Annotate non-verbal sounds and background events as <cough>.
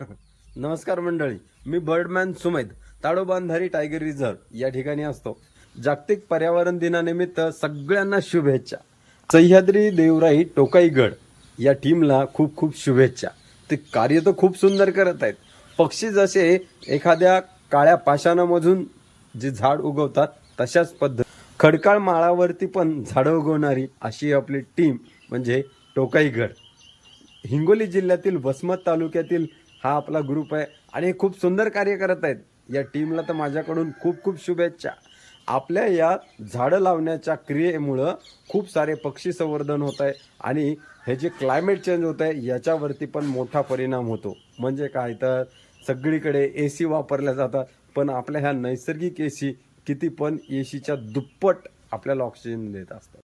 <laughs> नमस्कार मंडळी मी बर्डमॅन सुमेध ताडोबांधारी टायगर रिझर्व या ठिकाणी असतो. जागतिक पर्यावरण दिनानिमित्त सगळ्यांना शुभेच्छा. सह्याद्री देवराई टोकाईगड या टीमला खूप खूप शुभेच्छा. ते कार्य तर खूप सुंदर करत आहेत. पक्षी जसे एखाद्या काळ्या पाषाणामधून जे झाड उगवतात तशाच पद्धत खडकाळ माळावरती पण झाडं उगवणारी अशी आपली टीम म्हणजे टोकाईगड. हिंगोली जिल्ह्यातील वसमत तालुक्यातील हा आपला ग्रुप आहे आणि खूप सुंदर कार्य करत आहेत. या टीमला तर माझ्याकडून खूप खूप शुभेच्छा. आपल्या या झाडं लावण्याच्या क्रियेमुळं खूप सारे पक्षी संवर्धन होत आहे आणि हे जे क्लायमेट चेंज होत आहे याच्यावरती पण मोठा परिणाम होतो. म्हणजे काय तर सगळीकडे ए सी वापरल्या जातात पण आपल्या ह्या नैसर्गिक ए सी किती पण ए सीच्या दुप्पट आपल्याला ऑक्सिजन देत असतात.